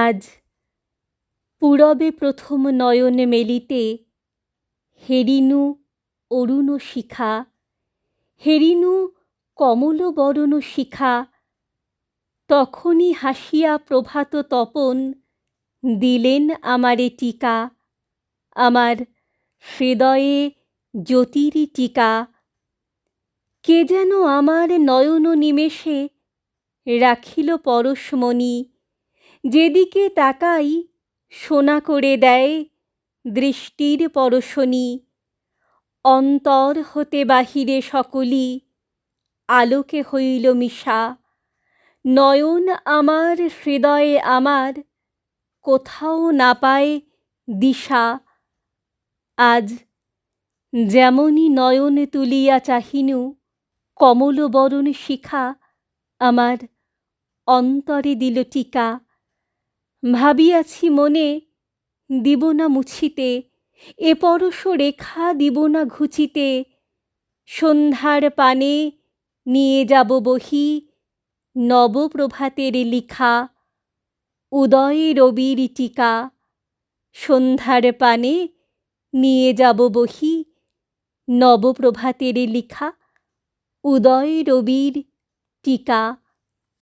আজ পূরবে প্রথম নয়ন মেলিতে হেরিনু অরুণ শিখা হেরিনু কমল বরণ শিখা, তখনই হাসিয়া প্রভাত তপন দিলেন আমারে টিকা, আমার হৃদয়ে জ্যোতির টিকা। কে যেন আমার নয়ন নিমেষে রাখিল পরশমণি যেদিকে তাকাই, সোনা করে দেয় দৃষ্টির পরশনি। অন্তর হতে বাহিরে সকলি, আলোকে হইল মিশা। নয়ন আমার, হৃদয়ে আমার, কোথাও না পায় দিশা। আজ যেমনই নয়ন তুলিয়া চাহিনু, কমলবরণ শিখা আমার অন্তরে দিল টিকা। ভাবিয়াছি মনে, দিব না মুছিতে, এ পরশ রেখা দিব না ঘুচিতে, সন্ধ্যার পানে নিয়ে যাব বহি নব প্রভাতের লিখা, উদয় রবির টিকা, সন্ধ্যার পানে নিয়ে যাব বহি নব প্রভাতের লিখা, উদয় রবির টিকা।